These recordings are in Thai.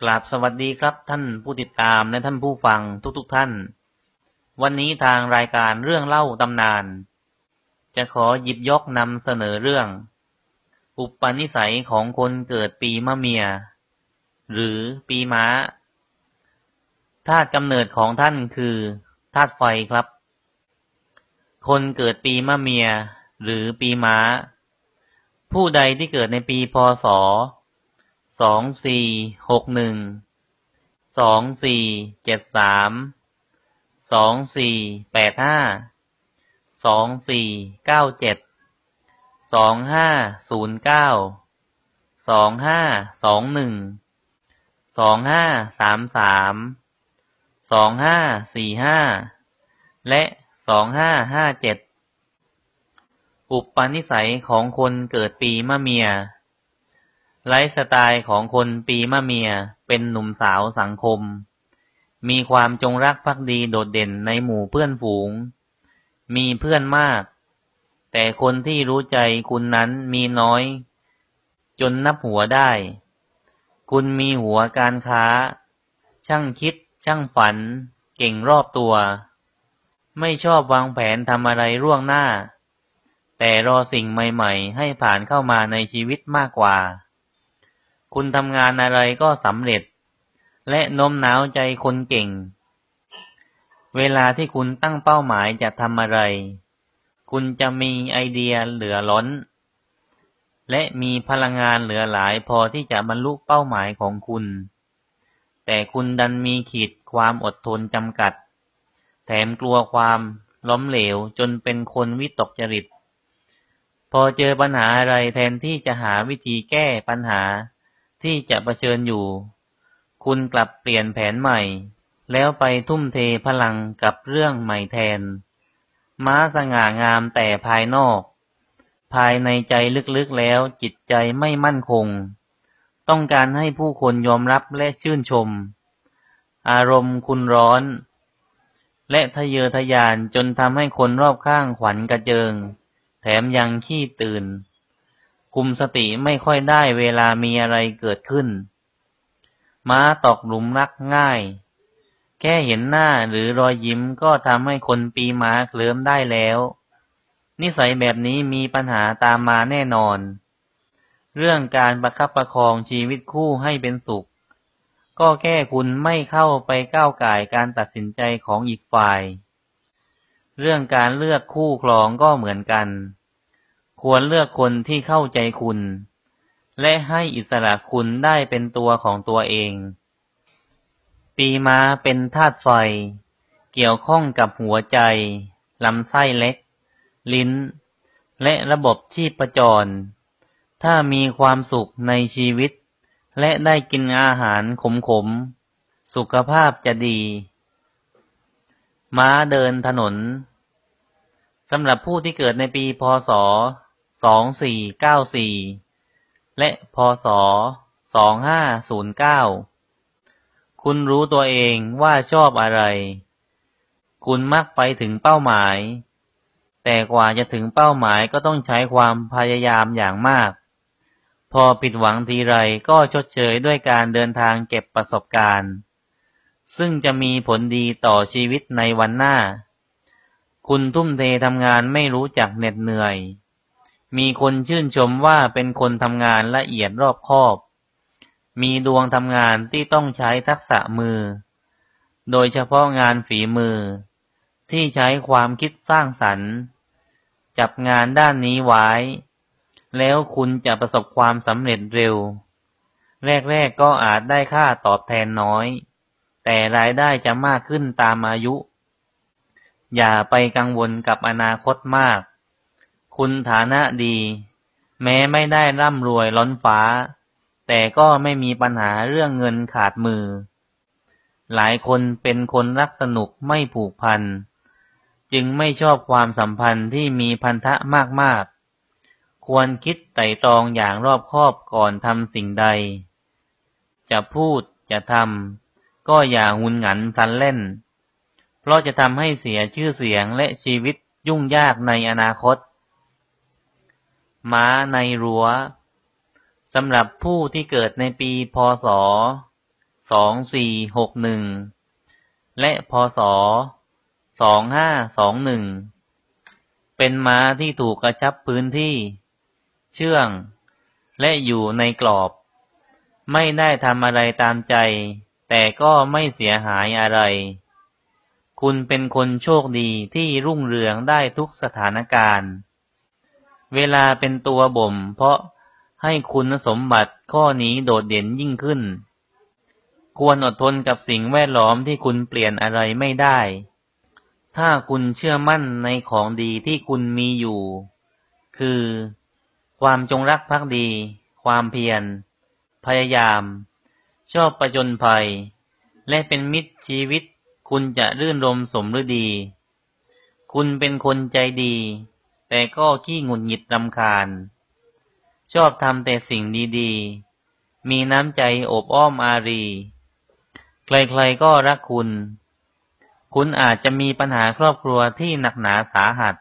กราบสวัสดีครับท่านผู้ติดตามและท่านผู้ฟังทุกๆทท่าน วันนี้ทางรายการเรื่องเล่าตำนาน จะขอหยิบยกนำเสนอเรื่อง อุปนิสัยของคนเกิดปีมะเมีย หรือปีม้าธาตุกำเนิดของท่านคือธาตุไฟครับ คนเกิดปีมะเมีย หรือปีม้า ผู้ใดที่เกิดในปีพศ สองสี่หกหนึ่งสองสี่เจ็ดสามสองสี่แปดห้าสองสี่เก้าเจ็ดสองห้าศูนย์เก้าสองห้าสองหนึ่งสองห้าสามสามสองห้าสี่ห้าและสองห้าห้าเจ็ดอุปนิสัยของคนเกิดปีมะเมีย ไลฟ์สไตล์ของคนปีมะเมียเป็นหนุ่มสาวสังคม มีความจงรักภักดีโดดเด่นในหมู่เพื่อนฝูง มีเพื่อนมาก แต่คนที่รู้ใจคุณนั้นมีน้อย จนนับหัวได้ คุณมีหัวการค้า ช่างคิด ช่างฝัน เก่งรอบตัว ไม่ชอบวางแผนทำอะไรร่วงหน้า แต่รอสิ่งใหม่ ๆ ให้ผ่านเข้ามาในชีวิตมากกว่า คุณทำงานอะไรก็สำเร็จ และโน้มน้าวใจคนเก่ง เวลาที่คุณตั้งเป้าหมายจะทำอะไร คุณจะมีไอเดียเหลือล้น และมีพลังงานเหลือหลายพอที่จะบรรลุเป้าหมายของคุณ แต่คุณดันมีขีดความอดทนจำกัด แถมกลัวความล้มเหลวจนเป็นคนวิตกจริต พอเจอปัญหาอะไรแทนที่จะหาวิธีแก้ปัญหา ที่จะะเผชิญอยู่ คุณกลับเปลี่ยนแผนใหม่ แล้วไปทุ่มเทพลังกับเรื่องใหม่แทน ม้าสง่างามแต่ภายนอก ภายในใจลึกๆแล้วจิตใจไม่มั่นคง ต้องการให้ผู้คนยอมรับและชื่นชม อารมณ์คุณร้อน และทะเยอทะยานจนทำให้คนรอบข้างขวัญกระเจิง แถมยังขี้ตื่น คุมสติไม่ค่อยได้เวลามีอะไรเกิดขึ้น ม้าตกหลุมรักง่าย แค่เห็นหน้าหรือรอยยิ้มก็ทำให้คนปีม้าเคลิ้มได้แล้ว นิสัยแบบนี้มีปัญหาตามมาแน่นอน เรื่องการประคับประคองชีวิตคู่ให้เป็นสุข ก็แค่คุณไม่เข้าไปก้าวไก่การตัดสินใจของอีกฝ่าย เรื่องการเลือกคู่ครองก็เหมือนกัน ควรเลือกคนที่เข้าใจคุณ และให้อิสระคุณได้เป็นตัวของตัวเอง ปีม้าเป็นธาตุไฟ เกี่ยวข้องกับหัวใจ ลำไส้เล็ก ลิ้น และระบบชีพจร ถ้ามีความสุขในชีวิต และได้กินอาหารขมๆ สุขภาพจะดี ม้าเดินถนนสำหรับผู้ที่เกิดในปีพศ สองสี่เก้าสี่และพศสองห้าศูนย์เก้าคุณรู้ตัวเองว่าชอบอะไร คุณมักไปถึงเป้าหมาย แต่กว่าจะถึงเป้าหมายก็ต้องใช้ความพยายามอย่างมาก พอผิดหวังทีไรก็ชดเชยด้วยการเดินทางเก็บประสบการณ์ ซึ่งจะมีผลดีต่อชีวิตในวันหน้า คุณทุ่มเททำงานไม่รู้จักเหน็ดเหนื่อย มีคนชื่นชมว่าเป็นคนทำงานละเอียดรอบคอบ มีดวงทำงานที่ต้องใช้ทักษะมือ โดยเฉพาะงานฝีมือ ที่ใช้ความคิดสร้างสรรค์ จับงานด้านนี้ไว้ แล้วคุณจะประสบความสำเร็จเร็ว แรกๆก็อาจได้ค่าตอบแทนน้อย แต่รายได้จะมากขึ้นตามอายุ อย่าไปกังวลกับอนาคตมาก คุณฐานะดี แม้ไม่ได้ร่ำรวยล้นฟ้า แต่ก็ไม่มีปัญหาเรื่องเงินขาดมือ หลายคนเป็นคนรักสนุกไม่ผูกพัน จึงไม่ชอบความสัมพันธ์ที่มีพันธะมากๆ ควรคิดไต่ตรองอย่างรอบคอบก่อนทำสิ่งใด จะพูดจะทำก็อย่าหุนหงันพลันเล่น เพราะจะทำให้เสียชื่อเสียงและชีวิตยุ่งยากในอนาคต ม้าในรั้ว สำหรับผู้ที่เกิดในปีพศสองสี่หกหนึ่งและพศสองห้าสองหนึ่งเป็นม้าที่ถูกกระชับพื้นที่ เชื่อง และอยู่ในกรอบ ไม่ได้ทำอะไรตามใจ แต่ก็ไม่เสียหายอะไร คุณเป็นคนโชคดีที่รุ่งเรืองได้ทุกสถานการณ์ เวลาเป็นตัวบ่ม เพราะให้คุณสมบัติข้อนี้โดดเด่นยิ่งขึ้น ควรอดทนกับสิ่งแวดล้อมที่คุณเปลี่ยนอะไรไม่ได้ ถ้าคุณเชื่อมั่นในของดีที่คุณมีอยู่ คือ ความจงรักภักดี ความเพียร พยายาม ชอบประจนภัย และเป็นมิตรชีวิต คุณจะรื่นรมสมฤดี คุณเป็นคนใจดี แต่ก็ขี้หงุดหงิดรำคาญ ชอบทำแต่สิ่งดีๆ มีน้ำใจอบอ้อมอารี ใครๆก็รักคุณ คุณอาจจะมีปัญหาครอบครัวที่หนักหนาสาหัส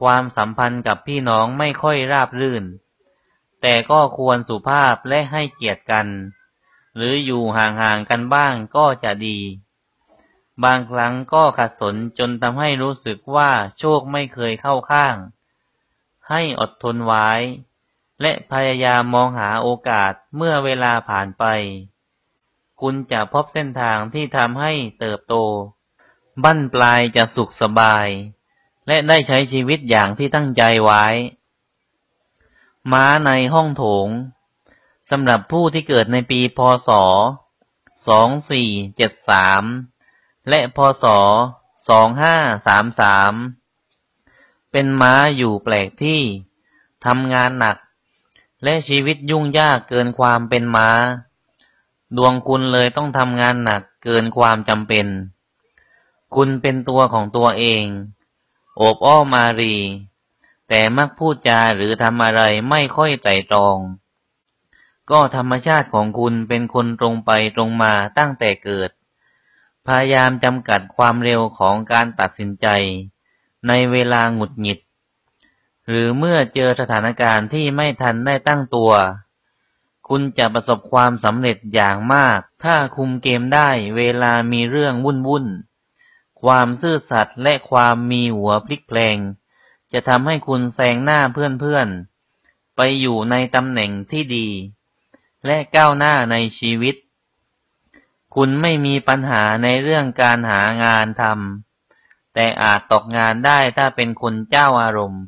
ความสัมพันธ์กับพี่น้องไม่ค่อยราบรื่น แต่ก็ควรสุภาพและให้เกียรติกัน หรืออยู่ห่างๆกันบ้างก็จะดี บางครั้งก็ขัดสนจนทำให้รู้สึกว่าโชคไม่เคยเข้าข้าง ให้อดทนไว้ และพยายามมองหาโอกาสเมื่อเวลาผ่านไป คุณจะพบเส้นทางที่ทำให้เติบโต บั้นปลายจะสุขสบาย และได้ใช้ชีวิตอย่างที่ตั้งใจไว้ ม้าในห้องโถงสำหรับผู้ที่เกิดในปีพศ 2473 และพศ 2533 เป็นม้าอยู่แปลกที่ทำงานหนัก และชีวิตยุ่งยากเกินความเป็นม้า ดวงคุณเลยต้องทำงานหนักเกินความจำเป็น คุณเป็นตัวของตัวเอง โอบอ้อมารี แต่มักพูดจาหรือทำอะไรไม่ค่อยไตร่ตรอง ก็ธรรมชาติของคุณเป็นคนตรงไปตรงมาตั้งแต่เกิด พยายามจำกัดความเร็วของการตัดสินใจ ในเวลาหงุดหงิด หรือเมื่อเจอสถานการณ์ที่ไม่ทันได้ตั้งตัว คุณจะประสบความสำเร็จอย่างมาก ถ้าคุมเกมได้เวลามีเรื่องวุ่นวุ่นความซื่อสัตย์และความมีหัวพลิกแปลง จะทำให้คุณแซงหน้าเพื่อนๆ ไปอยู่ในตำแหน่งที่ดี และก้าวหน้าในชีวิต คุณไม่มีปัญหาในเรื่องการหางานทำแต่อาจตกงานได้ถ้าเป็นคนเจ้าอารมณ์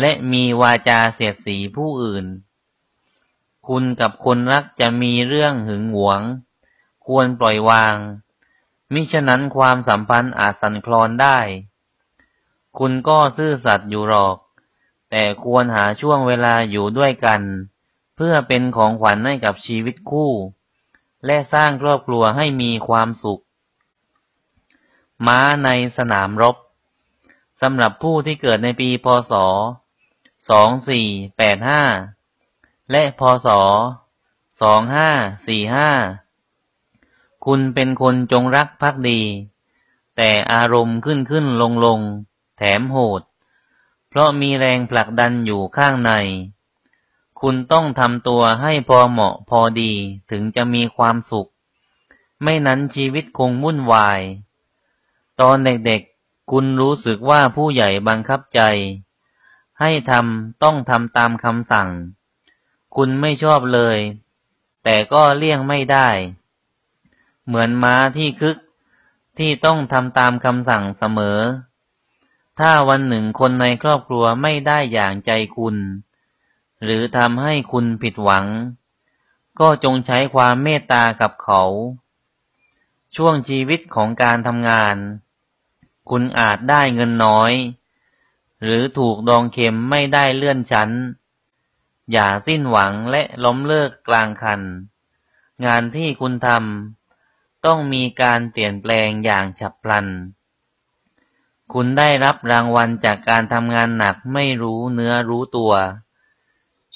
และมีวาจาเสียดสีผู้อื่น คุณกับคนรักจะมีเรื่องหึงหวง ควรปล่อยวาง มิฉะนั้นความสัมพันธ์อาจสั่นคลอนได้ คุณก็ซื่อสัตย์อยู่หรอก แต่ควรหาช่วงเวลาอยู่ด้วยกัน เพื่อเป็นของขวัญให้กับชีวิตคู่ และสร้างครอบครัวให้มีความสุข ม้าในสนามรบสำหรับผู้ที่เกิดในปีพศสองสี่และพศสองห้าสี่ห้าคุณเป็นคนจงรักภักดี แต่อารมณ์ขึ้นขึ้นลงลง แถมโหด เพราะมีแรงผลักดันอยู่ข้างใน คุณต้องทำตัวให้พอเหมาะพอดีถึงจะมีความสุข ไม่นั้นชีวิตคงวุ่นวาย ตอนเด็กๆ คุณรู้สึกว่าผู้ใหญ่บังคับใจ ให้ทำต้องทำตามคำสั่ง คุณไม่ชอบเลย แต่ก็เลี่ยงไม่ได้ เหมือนม้าที่คึกที่ต้องทำตามคำสั่งเสมอ ถ้าวันหนึ่งคนในครอบครัวไม่ได้อย่างใจคุณ หรือทำให้คุณผิดหวัง ก็จงใช้ความเมตตากับเขา ช่วงชีวิตของการทำงาน คุณอาจได้เงินน้อย หรือถูกดองเข็มไม่ได้เลื่อนชั้น อย่าสิ้นหวังและล้มเลิกกลางคัน งานที่คุณทำต้องมีการเปลี่ยนแปลงอย่างฉับพลัน คุณได้รับรางวัลจากการทำงานหนักไม่รู้เนื้อรู้ตัว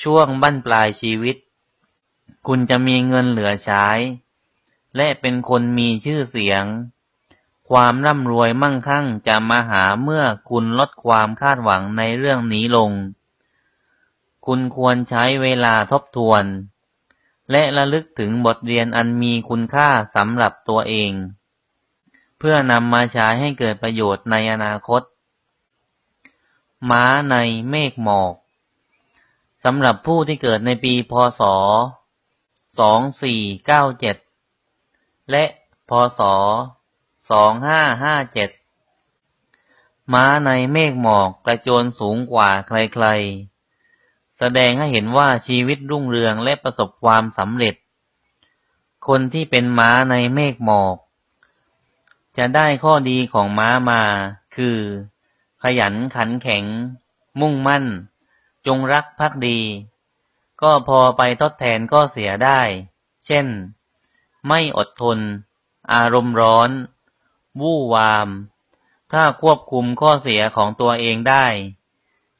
ช่วงบั้นปลายชีวิต คุณจะมีเงินเหลือใช้ และเป็นคนมีชื่อเสียง ความร่ำรวยมั่งคั่งจะมาหาเมื่อคุณลดความคาดหวังในเรื่องนี้ลง คุณควรใช้เวลาทบทวน และระลึกถึงบทเรียนอันมีคุณค่าสำหรับตัวเอง เพื่อนำมาใช้ให้เกิดประโยชน์ในอนาคต ม้าในเมฆหมอก สำหรับผู้ที่เกิดในปี พศ 2497 และ พศ 2557 ม้าในเมฆหมอกกระโจนสูงกว่าใครๆ แสดงให้เห็นว่าชีวิตรุ่งเรืองและประสบความสำเร็จ คนที่เป็นม้าในเมฆหมอก จะได้ข้อดีของม้ามา คือ ขยันขันแข็ง มุ่งมั่น จงรักภักดี ก็พอไปทดแทนก็เสียได้ เช่น ไม่อดทน อารมณ์ร้อน วู่วาม ถ้าควบคุมข้อเสียของตัวเองได้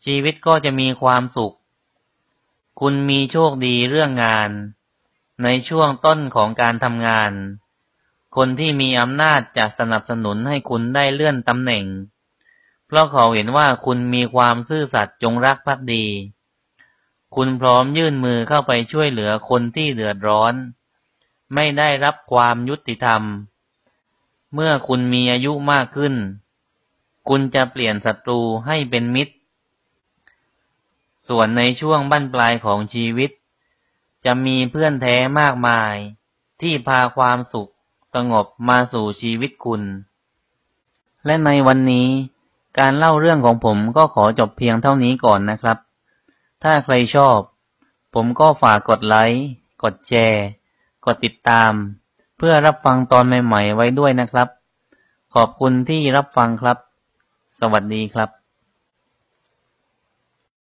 ชีวิตก็จะมีความสุข คุณมีโชคดีเรื่องงาน ในช่วงต้นของการทำงาน คนที่มีอำนาจจะสนับสนุนให้คุณได้เลื่อนตำแหน่ง เพราะเขาเห็นว่าคุณมีความซื่อสัตย์จงรักภักดี คุณพร้อมยื่นมือเข้าไปช่วยเหลือคนที่เดือดร้อน ไม่ได้รับความยุติธรรม เมื่อคุณมีอายุมากขึ้น คุณจะเปลี่ยนศัตรูให้เป็นมิตร ส่วนในช่วงบั้นปลายของชีวิต จะมีเพื่อนแท้มากมาย ที่พาความสุขสงบมาสู่ชีวิตคุณ และในวันนี้ การเล่าเรื่องของผมก็ขอจบเพียงเท่านี้ก่อนนะครับ ถ้าใครชอบ ผมก็ฝากกดไลค์ กดแชร์ กดติดตาม เพื่อรับฟังตอนใหม่ ๆ ไว้ด้วยนะครับ ขอบคุณที่รับฟังครับ สวัสดีครับ